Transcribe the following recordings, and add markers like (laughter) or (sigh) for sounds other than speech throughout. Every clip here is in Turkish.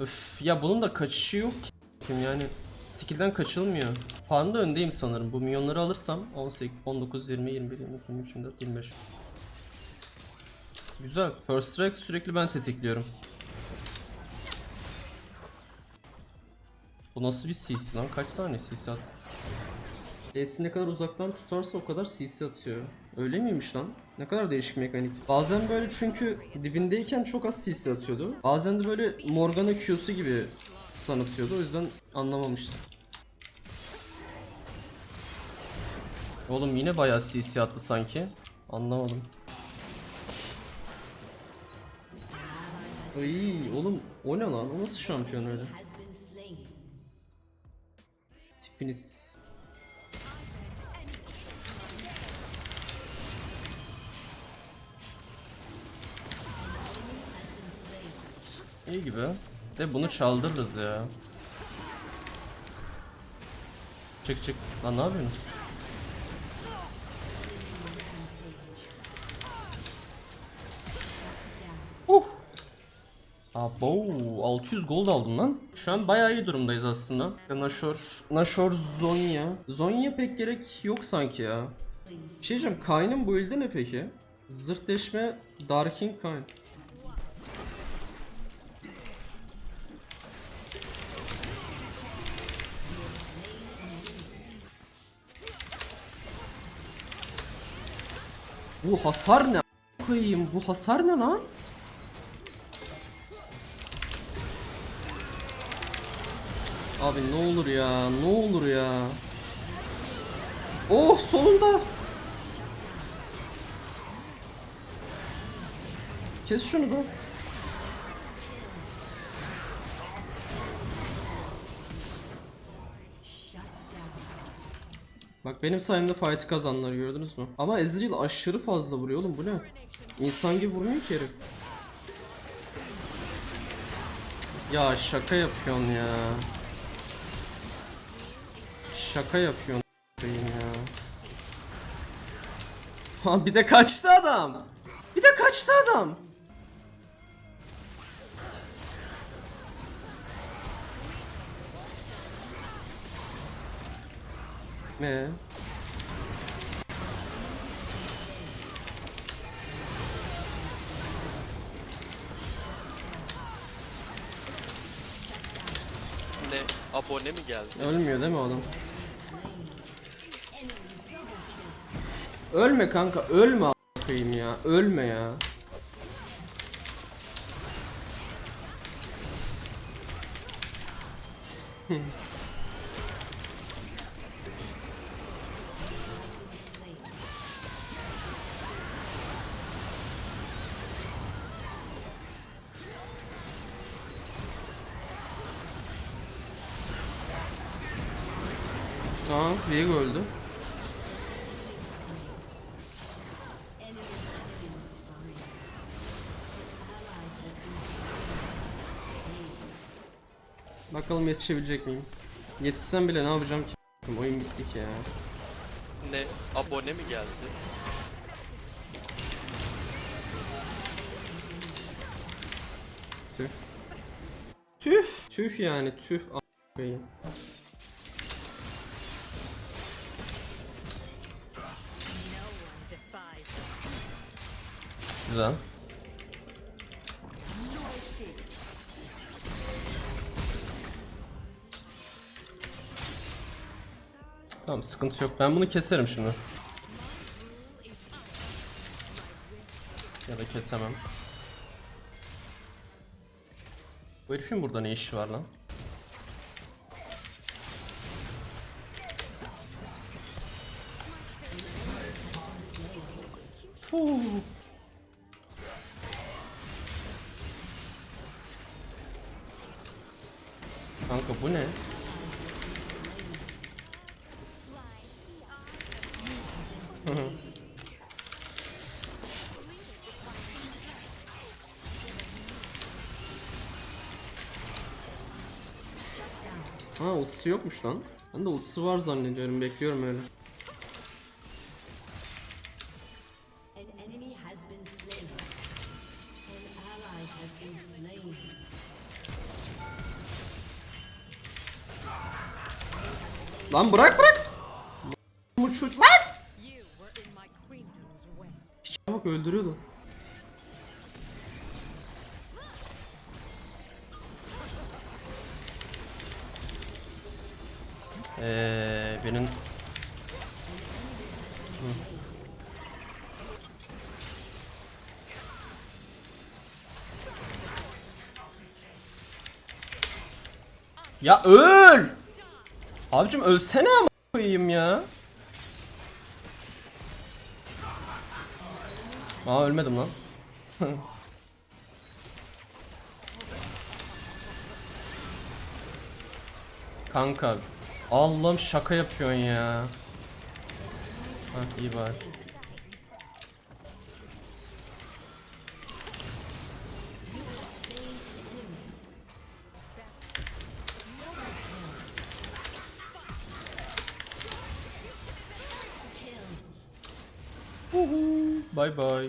Öf ya bunun da kaçışı yok ki. Kim yani skill'den kaçılmıyor. Falan da öndeyim sanırım. Bu milyonları alırsam 18, 19, 20, 21, 22, 23, 24, 25. Güzel. First strike sürekli ben tetikliyorum. Bu nasıl bir CC lan? Kaç saniye CC at? E'si ne kadar uzaktan tutarsa o kadar CC atıyor. Öyle miymiş lan? Ne kadar değişik mekanik. Bazen böyle çünkü dibindeyken çok az CC atıyordu. Bazen de böyle Morgana Q'su gibi stun atıyordu. O yüzden anlamamıştım. Oğlum yine bayağı CC attı sanki. Anlamadım. Ay oğlum o ne lan? O nasıl şampiyon öyle? Tipiniz. İyi gibi. De bunu çaldırırız ya. Çık çık. Lan ne yapıyorsun? Uh. Abo 600 gold aldım lan. Şu an bayağı iyi durumdayız aslında. Nashor, Nashor Zonya. Zonya pek gerek yok sanki ya. Bir şey diyeceğim. Kayn'ın bu ilde ne peki? Zırtleşme Darking Kayn. Bu hasar ne? koyayım? Bu hasar ne lan? Abi ne olur ya, ne olur ya. Oh sonunda. Kes şunu da. Bak benim sayemde fight'ı kazandılar gördünüz mü? Ama Ezreal aşırı fazla vuruyor oğlum bu ne? İnsan gibi vurmuyor ki herif. Ya şaka yapıyorsun ya. Şaka yapıyorsun ya. Ha bir de kaçtı adam. Bir de kaçtı adam. Ne? Ne? Abone mi geldi? Ölmüyor değil mi oğlum? Ölme kanka, ölme a**ayım ya. Ölme ya. (laughs) Tamam, Viego öldü. Bakalım yetişebilecek miyim? Yetişsem bile ne yapacağım ki? Oyun bitti ki ya. Ne? Abone mi geldi? Tüh. Tüh. Tüh yani tüh. a**ayım. Güzel. Tamam sıkıntı yok. Ben bunu keserim şimdi. Ya da kesemem. Bu herifin burada ne işi var lan? Fuh. Bu ne? (laughs) Ha ultisi yokmuş lan. Ben de ultisi var zannediyorum. Bekliyorum öyle. Lan bırak bırak. Çocuk lan. Bak öldürüyordu. Eee benim. Ya öl! Abicim ölsene ama koyayım ya. Aa ölmedim lan. (laughs) Kanka. Allah'ım şaka yapıyorsun ya. Hah iyi bari. Bye bye.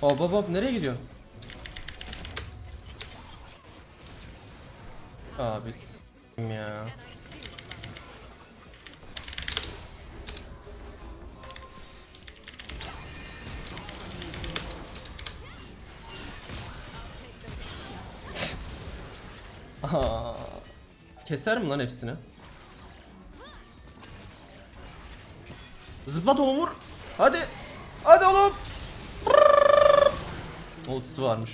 Hop hop hop nereye gidiyor? Abi s**tim ya. Keser mi lan hepsini? Zıplat oğlum vur. Hadi. Hadi oğlum. Ultisi varmış.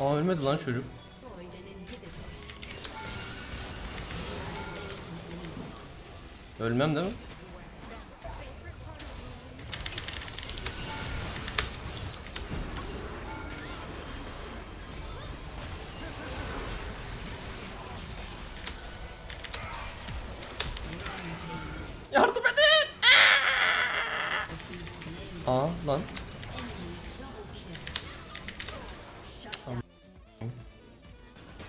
Aa ölmedi lan çocuk. Ölmem değil mi?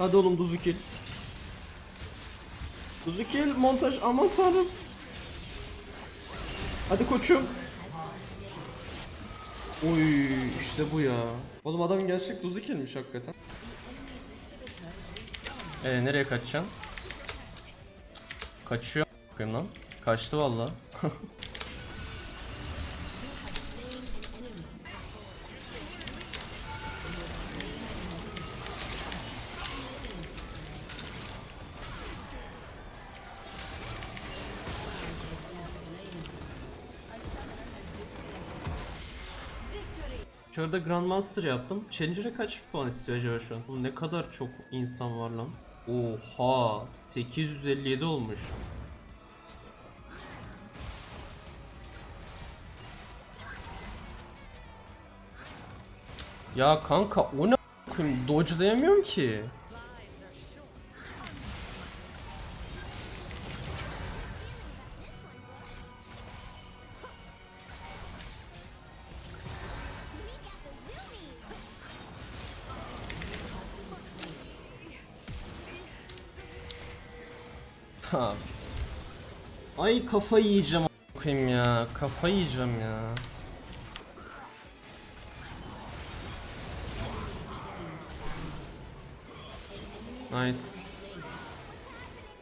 Hadi oğlum Duzukil. Duzukil montaj aman tanrım. Hadi koçum. Oy işte bu ya. Oğlum adam gerçek Duzukil'miş hakikaten. Ee nereye kaçacaksın? Kaçıyor. Bakayım lan. Kaçtı valla. (laughs) Şurada Grandmaster yaptım. Challenger'a kaç puan istiyor acaba şu an? Oğlum ne kadar çok insan var lan. Oha 857 olmuş. Ya kanka o ne a**ayım? dodge'layamıyorum ki. Tamam. Ay kafayı yiyeceğim a**ayım ya. Kafayı yiyeceğim ya. Nice.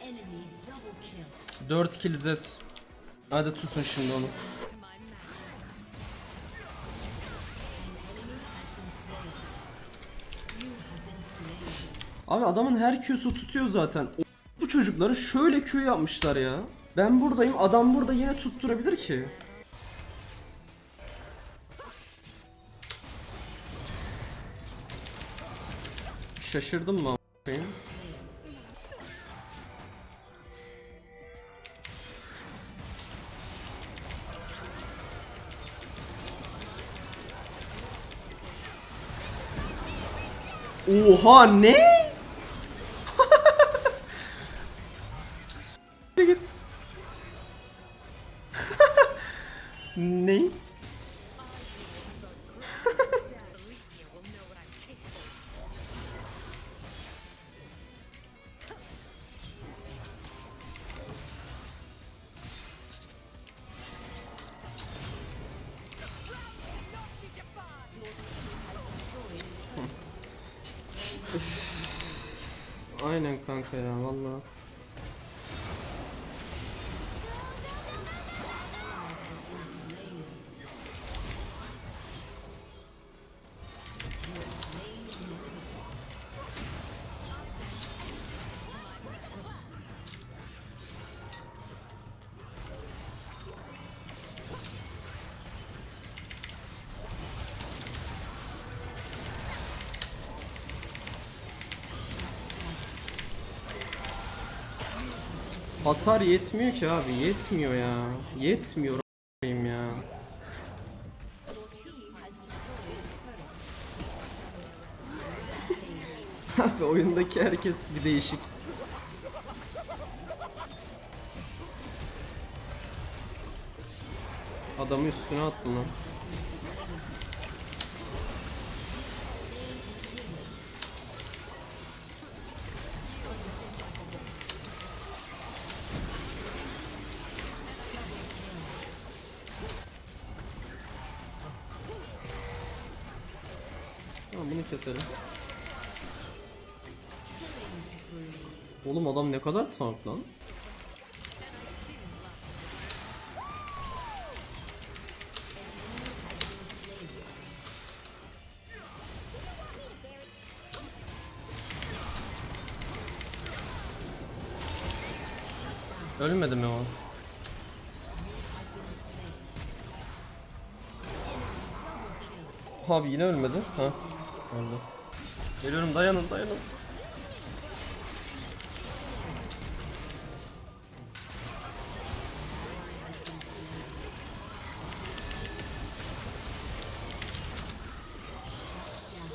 Enemy double kill. 4 kill Z. Hadi tutun şimdi onu. Abi adamın her Q'su tutuyor zaten. Çocukları şöyle Q yapmışlar ya. Ben buradayım adam burada yine tutturabilir ki. Şaşırdım mı? koyayım. Oha ne? Aynen kanka ya vallahi. Hasar yetmiyor ki abi yetmiyor ya. Yetmiyor a**ayım ya. (laughs) Abi oyundaki herkes bir değişik. Adamı üstüne attı lan. Keselim. Oğlum adam ne kadar tank lan? Ölmedi mi o? Abi yine ölmedi. Ha. Öldü. Geliyorum dayanın dayanın.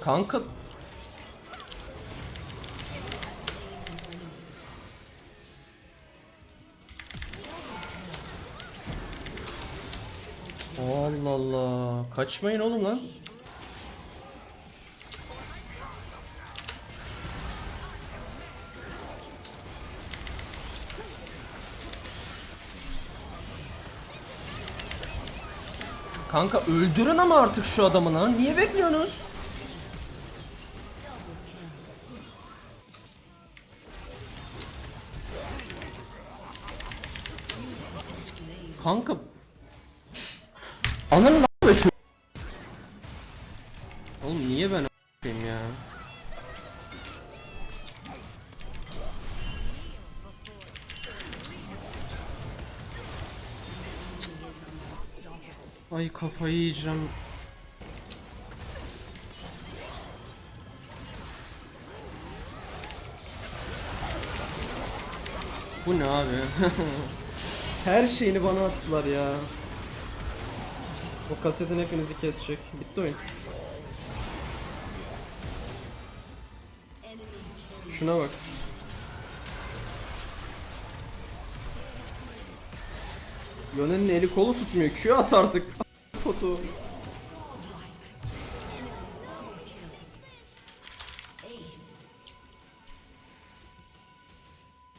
Kanka Allah Allah. Kaçmayın oğlum lan. Kanka öldürün ama artık şu adamı lan. Niye bekliyorsunuz? Kanka Ay kafayı yiyeceğim. Bu ne abi? (laughs) Her şeyini bana attılar ya. O kasetin hepinizi kesecek. Bitti oyun. Şuna bak. Yone'nin eli kolu tutmuyor. Q at artık kodu.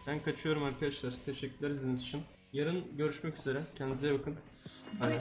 Ben kaçıyorum arkadaşlar. Teşekkürler izlediğiniz için. Yarın görüşmek üzere. Kendinize bakın. Bye.